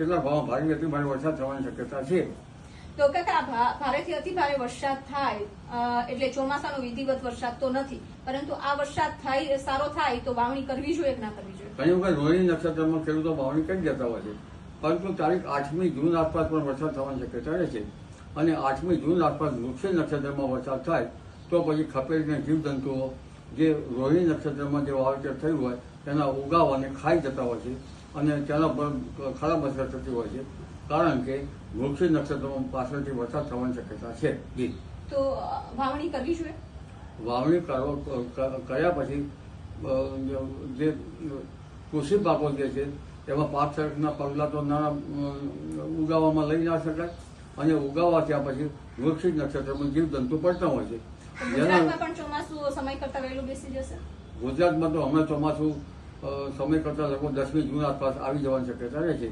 કેટલાક ભાવમાં ભારે અતિ ભારે વરસાદ થવાની શક્યતા છે? તો કાકા ભારેથી અતિ ભારે વરસાદ થાય એટલે ચોમાસાનો વિધિવત વરસાદ તો નથી પરંતુ આ વરસાદ થાય સારો થાય તો વાવણી કરવી જોઈએ કે ના કરવી જોઈએ? ઘણી વખત રોહિણી નક્ષત્રમાં ખેડૂતો વાવણી કરી જતા હોય છે? પરંતુ તારીખ આઠમી જૂન આસપાસ પણ વરસાદ થવાની શક્યતા રહે છે. અને આઠમી જૂન આસપાસ વૃક્ષી નક્ષત્રમાં વરસાદ થાય તો પછી ખપેરીને જીવજંતુઓ જે રોહિણી નક્ષત્રમાં જે વાવેતર થયું હોય તેના ઉગાવાને ખાઈ જતા હોય છે. અને તેના પર ખરાબ અસર થતી હોય છે. કારણ કે વૃક્ષી નક્ષત્રમાં પાછળથી વરસાદ થવાની શક્યતા છે. જી. તો વાવણી કરવી જોઈએ વાવણી કરો કર્યા પછી જે કૃષિ પાકો જે છે તેમાં પાક સડકના પગલાં તો નાના ઉગાવવામાં લઈ ના શકાય. અને ઉગાવવા ત્યાં પછી વૃક્ષિત નક્ષત્રમાં જીવજંતુ પડતા હોય છે. ગુજરાતમાં તો હમણાં ચોમાસું સમય કરતાં લગભગ દસમી જૂન આસપાસ આવી જવાની શક્યતા રહે છે.